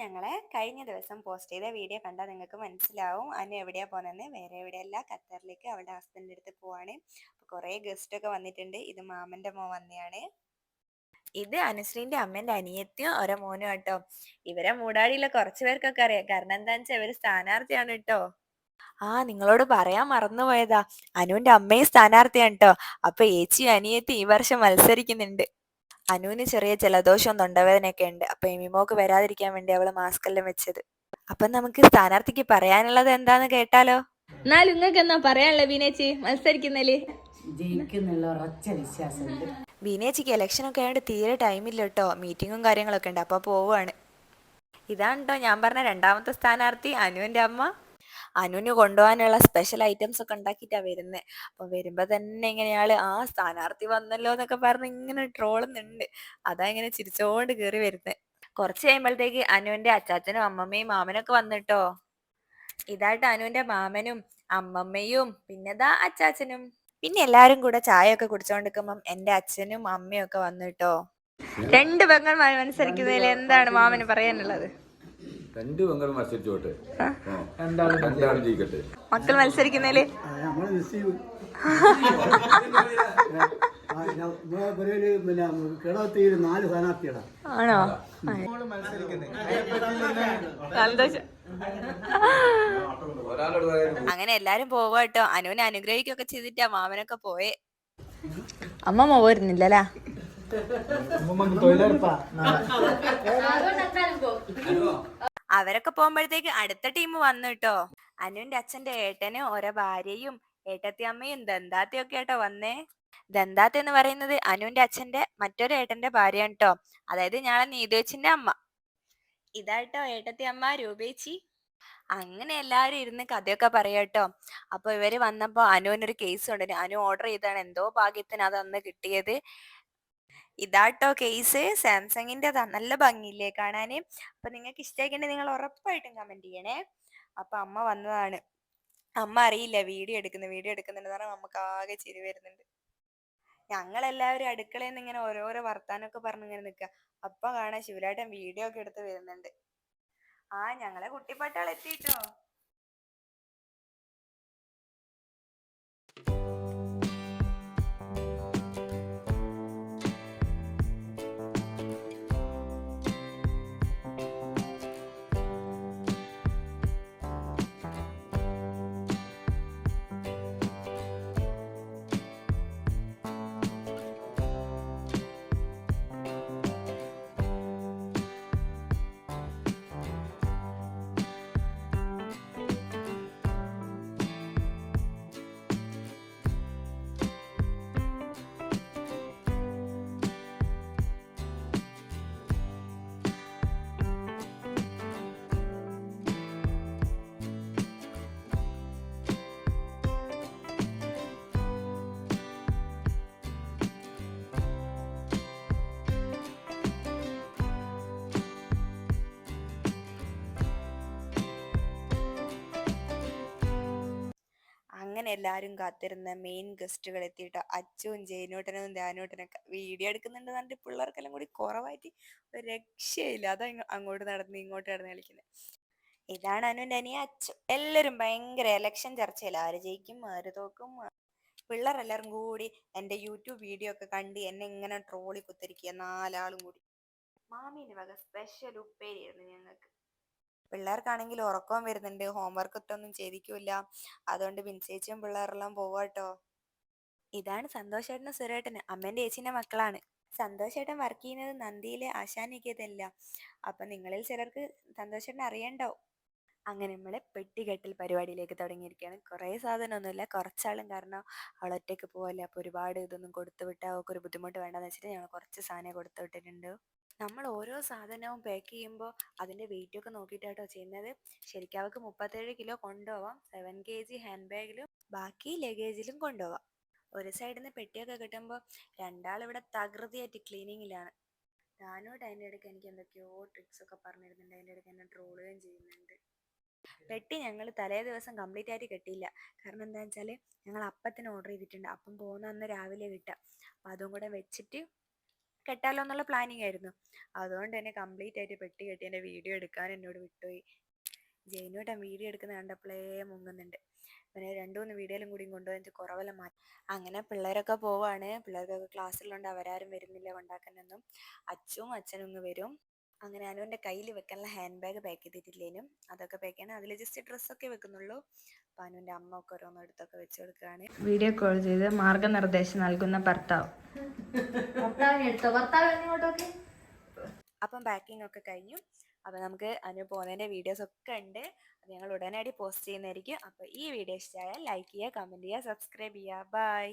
ഞങ്ങളെ കഴിഞ്ഞ ദിവസം പോസ്റ്റ് ചെയ്ത വീഡിയോ കണ്ടാൽ നിങ്ങൾക്ക് മനസ്സിലാവും. അനു എവിടെയാ പോകുന്നതെന്ന് വേറെ എവിടെയല്ല ഖത്തറിലേക്ക് അവളുടെ ഹസ്ബൻഡിന്റെ അടുത്ത് പോവാണ്. അപ്പോൾ കുറേ ഗസ്റ്റൊക്കെ വന്നിട്ടുണ്ട്. ഇത് മാമന്റെ മോ വന്നെയാണ്. ഇത് അനുശ്രീന്റെ അമ്മേന്റെ അനിയത്തിയും ഓരോ മോനും കേട്ടോ ഇവരെ മൂടാടിയിലെ കുറച്ചു പേർക്കൊക്കെ അറിയാം. കാരണം എന്താന്ന് വെച്ചാൽ ഇവർ സ്ഥാനാർത്ഥിയാണ് കേട്ടോ. ആ നിങ്ങളോട് പറയാൻ മറന്നുപോയതാ. അനുവിന്റെ അമ്മയും സ്ഥാനാർത്ഥിയാണ് കേട്ടോ. അപ്പൊ ഏച്ചിയും അനിയത്തി ഈ വർഷം മത്സരിക്കുന്നുണ്ട്. അനുവിന് ചെറിയ ജലദോഷവും തൊണ്ടവേദനയൊക്കെ ഉണ്ട്. അപ്പൊ എമിമോക്ക് വരാതിരിക്കാൻ വേണ്ടി അവൾ മാസ്ക് എല്ലാം വെച്ചത്. അപ്പൊ നമുക്ക് സ്ഥാനാർത്ഥിക്ക് പറയാനുള്ളത് എന്താന്ന് കേട്ടാലോ? എന്നാലും നിങ്ങൾക്ക് എന്നാ പറയാനുള്ള ബീനേച്ചി മത്സരിക്കുന്നല്ലേ ജയിക്കുന്നുള്ള ഉറച്ച വിശ്വാസമുണ്ട്. ബീനേച്ചിക്ക് ഇലക്ഷൻ ഒക്കെ ആയതുകൊണ്ട് തീരെ ടൈമില്ല കേട്ടോ മീറ്റിങ്ങും കാര്യങ്ങളൊക്കെ ഉണ്ട്. അപ്പൊ പോവാണ്. ഇതാണ് കേട്ടോ ഞാൻ പറഞ്ഞ രണ്ടാമത്തെ സ്ഥാനാർത്ഥി അനുവിന്റെ അമ്മ. അനുവിന് കൊണ്ടുപോകാനുള്ള സ്പെഷ്യൽ ഐറ്റംസ് ഒക്കെ ഉണ്ടാക്കിയിട്ടാ വരുന്നത് അപ്പൊ വരുമ്പോ തന്നെ ഇങ്ങനെയാൾ ആ സ്ഥാനാർത്ഥി വന്നല്ലോ എന്നൊക്കെ പറഞ്ഞ് ഇങ്ങനെ ട്രോളുന്നുണ്ട്. അതാ ഇങ്ങനെ ചിരിച്ചോണ്ട് കയറി വരുന്നത് കുറച്ച് കഴിയുമ്പോഴത്തേക്ക് അനുവിന്റെ അച്ചാച്ചനും അമ്മമ്മയും മാമനൊക്കെ വന്നിട്ടോ? ഇതായിട്ട് അനുവിന്റെ മാമനും അമ്മമ്മയും പിന്നെതാ അച്ചാച്ചനും. പിന്നെ എല്ലാരും കൂടെ ചായ ഒക്കെ കുടിച്ചോണ്ടിരിക്കുമ്പം എന്റെ അച്ഛനും അമ്മയും ഒക്കെ വന്നിട്ടോ? രണ്ട് പെങ്ങന്മാർ മത്സരിക്കുന്നതിൽ എന്താണ് മാമന് പറയാനുള്ളത്? രണ്ട് പെങ്ങളും മത്സരിച്ചോട്ടെ രണ്ടാളും ജയിക്കട്ടെ മക്കൾ മത്സരിക്കുന്നതിൽ നമ്മൾ നിശ്ചയം പിന്നെ കേരളത്തിൽ നാല് സ്ഥാനാർത്ഥികളാണ് ആണോ സന്തോഷം അങ്ങനെ എല്ലാരും പോവാട്ടോ അനുവിനെ അനുഗ്രഹിക്കൊക്കെ ചെയ്തിട്ടാ മാമനൊക്കെ പോയെ അമ്മമ്മ പോരുന്നില്ലല്ലേ തൊഴിലുറപ്പാ അവരൊക്കെ പോകുമ്പോഴത്തേക്ക് അടുത്ത ടീം വന്നു കേട്ടോ അനുവിന്റെ അച്ഛന്റെ ഏട്ടന് ഓരോ ഭാര്യയും ഏട്ടത്തി അമ്മയും ദന്താത്തി ഒക്കെ ആട്ടോ വന്നേ. ദന്താത്തി എന്ന് പറയുന്നത് അനുവിന്റെ അച്ഛന്റെ മറ്റൊരു ഏട്ടന്റെ ഭാര്യയാണ് കേട്ടോ അതായത് ഞാളെ നീതുവച്ചിന്റെ അമ്മ. ഇതായിട്ടോ ഏട്ടത്തി അമ്മ രൂപേച്ചി. അങ്ങനെ എല്ലാരും ഇരുന്ന് കഥയൊക്കെ പറയാട്ടോ അപ്പൊ ഇവർ വന്നപ്പോ അനുവിനൊരു കേസ് ഉണ്ട് അനു ഓർഡർ ചെയ്താണ് എന്തോ ഭാഗ്യത്തിന് അത് കിട്ടിയത്. ഇതാട്ടോ കേസ്. സാംസങ്ങിന്റെ നല്ല ഭംഗിയില്ലേ കാണാന്. അപ്പൊ നിങ്ങൾക്ക് ഇഷ്ടമായിക്കണ്ടെങ്കിൽ നിങ്ങൾ ഉറപ്പായിട്ടും കമന്റ് ചെയ്യണേ. അപ്പൊ അമ്മ വന്നതാണ്. അമ്മ അറിയില്ല വീഡിയോ എടുക്കുന്നു വീഡിയോ എടുക്കുന്നുണ്ട് പറഞ്ഞാൽ നമുക്ക് ആകെ ചിരി വരുന്നുണ്ട്. ഞങ്ങളെല്ലാവരും അടുക്കളയിൽ നിന്ന് ഇങ്ങനെ ഓരോരോ വർത്താനൊക്കെ പറഞ്ഞു ഇങ്ങനെ നിൽക്കുക അപ്പൊ കാണാൻ ശിവരാട്ടൻ വീഡിയോ ഒക്കെ എടുത്ത് വരുന്നുണ്ട്. ആ ഞങ്ങളെ കുട്ടിപ്പട്ടാൾ എത്തിട്ടോ അങ്ങനെ എല്ലാവരും കാത്തിരുന്ന മെയിൻ ഗസ്റ്റുകൾ എത്തിയിട്ട് അച്ചുവും ജയനൂട്ടനും ധ്യാനൂട്ടനൊക്കെ വീഡിയോ എടുക്കുന്നുണ്ട് പറഞ്ഞിട്ട് പിള്ളേർക്കെല്ലാം കൂടി കുറവായിട്ട് ഒരു രക്ഷയില്ല. അതാ അങ്ങോട്ട് നടന്ന് ഇങ്ങോട്ട് നടന്ന് കളിക്കുന്നത് ഇതാണ് അനുവിന്റെ അനിയ അച്ചു. എല്ലാവരും ഭയങ്കര എലക്ഷൻ ചർച്ചയില്ല ആര് ജയിക്കും ആര് തോക്കും. പിള്ളേരെല്ലാവരും കൂടി എന്റെ യൂട്യൂബ് വീഡിയോ ഒക്കെ കണ്ട് എന്നെ ഇങ്ങനെ ട്രോളി കുത്തിരിക്കുക നാലാളും കൂടി. മാമീന്റെ വക സ്പെഷ്യൽ ഉപ്പേരിയായിരുന്നു ഞങ്ങൾക്ക്. പിള്ളേർക്കാണെങ്കിൽ ഉറക്കം വരുന്നുണ്ട്. ഹോംവർക്ക് ഒന്നും ചെയ്തിക്കൂല അതുകൊണ്ട് ബിൻസേച്ചിയും പിള്ളേരെല്ലാം പോവാട്ടോ ഇതാണ് സന്തോഷേട്ടനും സുരേട്ടന്. അമ്മേന്റെ ചേച്ചിന്റെ മക്കളാണ്. സന്തോഷേട്ടൻ വർക്ക് ചെയ്യുന്നത് നന്ദിയിലെ ആശാനിക്കേതല്ല അപ്പൊ നിങ്ങളിൽ ചിലർക്ക് സന്തോഷേട്ടൻ അറിയണ്ടാവും. അങ്ങനെ നമ്മളെ പെട്ടികെട്ടൽ പരിപാടിയിലേക്ക് തുടങ്ങിയിരിക്കുകയാണ്. കുറേ സാധനമൊന്നുമില്ല. കുറച്ചാളും കാരണം അവൾ ഒറ്റയ്ക്ക് പോവല്ലേ. അപ്പോൾ ഒരുപാട് ഇതൊന്നും കൊടുത്തു വിട്ടാൽ അവൾക്ക് ഒരു ബുദ്ധിമുട്ട് വേണ്ടെന്ന് വെച്ചിട്ട് ഞങ്ങൾ കുറച്ച് സാധനം കൊടുത്തു വിട്ടിട്ടുണ്ട് നമ്മൾ ഓരോ സാധനവും പാക്ക് ചെയ്യുമ്പോൾ അതിന്റെ വെയിറ്റ് ഒക്കെ നോക്കിയിട്ടാട്ടോ ചെയ്യുന്നത്. ശരിക്കും അവൾക്ക് മുപ്പത്തേഴ് കിലോ കൊണ്ടുപോവാം. സെവൻ കെ ജി ഹാൻഡ് ബാഗിലും ബാക്കി ലഗേജിലും കൊണ്ടുപോവാം. ഒരു സൈഡിൽ നിന്ന് പെട്ടിയൊക്കെ കിട്ടുമ്പോൾ രണ്ടാളിവിടെ തകൃതിയായിട്ട് ക്ലീനിങ്ങിലാണ് താനോട്ട് അതിന്റെ ഇടയ്ക്ക് എനിക്ക് എന്തൊക്കെയോ ട്രിക്സ് ഒക്കെ പറഞ്ഞിരുന്നുണ്ട്. അതിന്റെ ഇടയ്ക്ക് എന്നെ ട്രോളുകയും ചെയ്യുന്നുണ്ട്. പെട്ടി ഞങ്ങൾ തലേ ദിവസം കംപ്ലീറ്റ് ആയിട്ട് കെട്ടിയില്ല. കാരണം എന്താണെന്ന് വെച്ചാൽ ഞങ്ങൾ അപ്പത്തിന് ഓർഡർ ചെയ്തിട്ടുണ്ട്. അപ്പം പോകുന്ന അന്ന് രാവിലെ കിട്ടുക അപ്പം അതും കൂടെ വെച്ചിട്ട് കെട്ടാലോ എന്നുള്ള പ്ലാനിങ് ആയിരുന്നു. അതുകൊണ്ട് തന്നെ കംപ്ലീറ്റ് ആയിട്ട് പെട്ടി കെട്ടി എന്റെ വീഡിയോ എടുക്കാൻ എന്നോട് വിട്ടുപോയി. ജയിനോട്ടാ വീഡിയോ എടുക്കുന്ന കണ്ടപ്പോഴേ മുങ്ങുന്നുണ്ട്. പിന്നെ രണ്ടു മൂന്ന് വീഡിയോയിലും കൂടി കൊണ്ടുപോയി കുറവെല്ലാം മാറ്റി. അങ്ങനെ പിള്ളേരൊക്കെ പോവാണ്. പിള്ളേർക്കൊക്കെ ക്ലാസ്സിലുണ്ട് അവരാരും വരുന്നില്ല കൊണ്ടാക്കാനൊന്നും അച്ഛനും അച്ഛനും ഇങ്ങ് വരും. അങ്ങനെ അനുവിന്റെ കയ്യിൽ വെക്കാനുള്ള ഹാൻഡ് ബാഗ് പാക്ക് ചെയ്തിട്ടില്ലേനും. അതൊക്കെ പാക്ക് ചെയ്യണം. അതിൽ ജസ്റ്റ് ഡ്രസ്സൊക്കെ വെക്കുന്നുള്ളൂ. അപ്പം അനുവിന്റെ അമ്മ ഒക്കെ ഓരോന്ന് എടുത്തൊക്കെ വെച്ച് കൊടുക്കുകയാണ് വീഡിയോ കോൾ ചെയ്ത് മാർഗനിർദ്ദേശം നൽകുന്ന ഭർത്താവ്. അപ്പം പാക്കിംഗ് ഒക്കെ കഴിഞ്ഞു. അപ്പം നമുക്ക് അനു പോകുന്നതിന്റെ വീഡിയോസ് ഒക്കെ ഉണ്ട്. അത് ഞങ്ങൾ ഉടനടി പോസ്റ്റ് ചെയ്യുന്നതായിരിക്കും. അപ്പോൾ ഈ വീഡിയോ ഇഷ്ടമായാൽ ലൈക്ക് ചെയ്യുക കമന്റ് ചെയ്യുക സബ്സ്ക്രൈബ് ചെയ്യുക. ബൈ